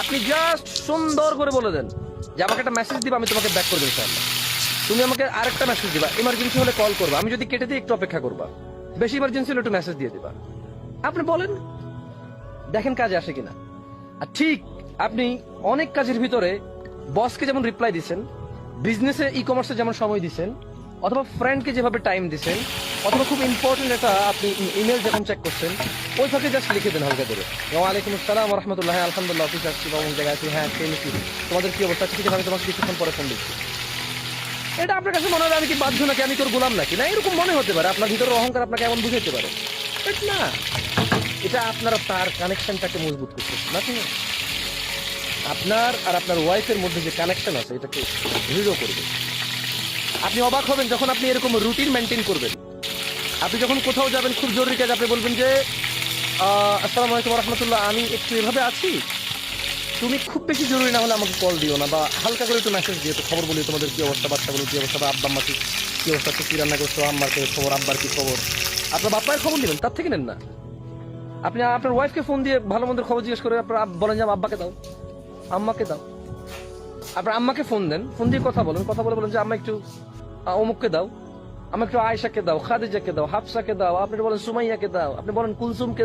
আপনি জাস্ট সুন্দর করে বলে দেন যে আমাকে একটা মেসেজ দিবা, আমি তোমাকে ব্যাক করব ইনশাআল্লাহ তুমি আমাকে আরেকটা মেসেজ দিবা। ইমার্জেন্সি হলে কল করবা। আমি যদি কেটে দিই, একটু অপেক্ষা করবা। বেশি ইমার্জেন্সি হলে একটু মেসেজ দিয়ে দিবা। আপনি বলেন, দেখেন কাজে আসে কিনা। আর ঠিক আপনি অনেক কাজের ভিতরে বসকে যেমন রিপ্লাই দিচ্ছেন বিজনেসে ই কমার্সে যেমন সময় দিচ্ছেন অথবা ফ্রেন্ডকে যেভাবে টাইম দিচ্ছেন অথবা খুব ইম্পর্টেন্ট একটা আপনি ইমেল যখন চেক করছেন ওই ফাঁকে জাস্ট লিখে দেন হালকা করে। ওয়ালাইকুম আসসালাম রহমতুল্লাহ আলহামদুলিল্লাহ অফিস আসছি বা অমুক জায়গায় আছি হ্যাঁ নাকি তোমাদের কি অবস্থা? ঠিক আছে, আমি তোমাকে কিছুক্ষণ পরে ফোন দিচ্ছি। এটা আপনার কাছে মনে হবে আমি কি বাধ্য নাকি, আমি তোর গোলাম নাকি? না, এরকম মনে হতে পারে, আপনার ভিতরে অহংকার আপনাকে এমন বুঝাইতে পারে। না, এটা আপনারা তার কানেকশনটাকে মজবুত করতেছে নাকি আপনার আর আপনার ওয়াইফের মধ্যে যে কানেকশন আছে, এটাকে দৃঢ় করবে। আপনি অবাক হবেন যখন আপনি এরকম রুটিন মেনটেন করবেন। আপনি যখন কোথাও যাবেন, খুব জরুরি কাজ, আপনি বলবেন যে আসসালামু আলাইকুম রহমতুল্লাহ, আমি একটু এভাবে আছি। তুমি খুব বেশি জরুরি না হলে আমাকে কল দিও না, বা হালকা করে একটু মেসেজ দিও তো খবর বলি তোমাদের কি অবস্থা বাচ্চাগুলো কি অবস্থা, বা আব্বা আম্মা কি কি অবস্থা কি রান্না করছ, আম্মার কি খবর, আব্বার কী খবর? আপনার বাপ্পায়ের খবর নেবেন, তার থেকে নেন না। আপনি আপনার ওয়াইফকে ফোন দিয়ে ভালো মন্দের খবর জিজ্ঞেস করে আপনার বলেন যে আব্বাকে দাও, আম্মাকে দাও। আপনার আম্মাকে ফোন দেন। ফোন দিয়ে কথা বলেন। কথা বলে বলেন যে, আম্মা একটু অমুককে দাও। আমাকে একটু আয়েশাকে দাও, খাদিজাকে দাও, হাফসাকে দাও। আপনি বলেন সুমাইয়াকে দাও। আপনি বলেন কুলসুমকে